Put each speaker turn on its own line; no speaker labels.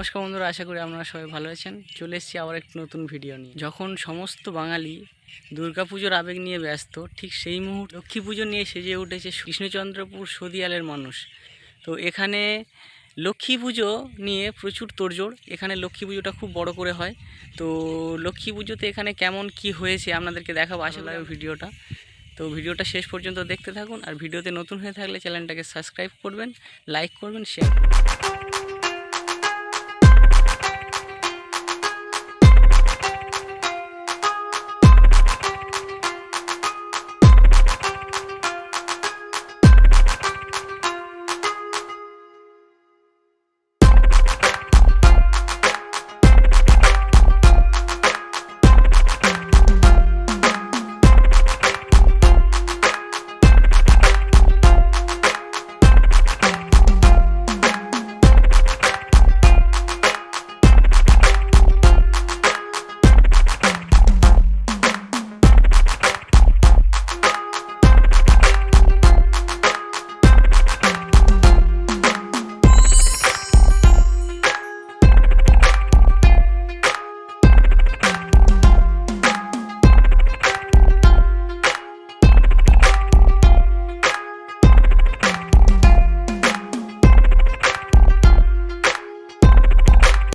নমস্কার বন্ধুরা, আশা করি আপনারা সবাই ভালো আছেন। চলে এসেছি আবার একটি নতুন ভিডিও নিয়ে। যখন সমস্ত বাঙালি দুর্গাপুজোর আবেগ নিয়ে ব্যস্ত, ঠিক সেই মুহূর্তে লক্ষ্মী পুজো নিয়ে সেজে উঠেছে কৃষ্ণচন্দ্রপুর সদিয়ালের মানুষ। তো এখানে লক্ষ্মী পুজো নিয়ে প্রচুর তোড়জোড়। এখানে লক্ষ্মী পুজোটা খুব বড় করে হয়। তো লক্ষ্মী পুজোতে এখানে কেমন কি হয়েছে আপনাদেরকে দেখাবো আশা লাগে ভিডিওটা। তো ভিডিওটা শেষ পর্যন্ত দেখতে থাকুন। আর ভিডিওতে নতুন হয়ে থাকলে চ্যানেলটাকে সাবস্ক্রাইব করবেন, লাইক করবেন শেয়ার করবেন।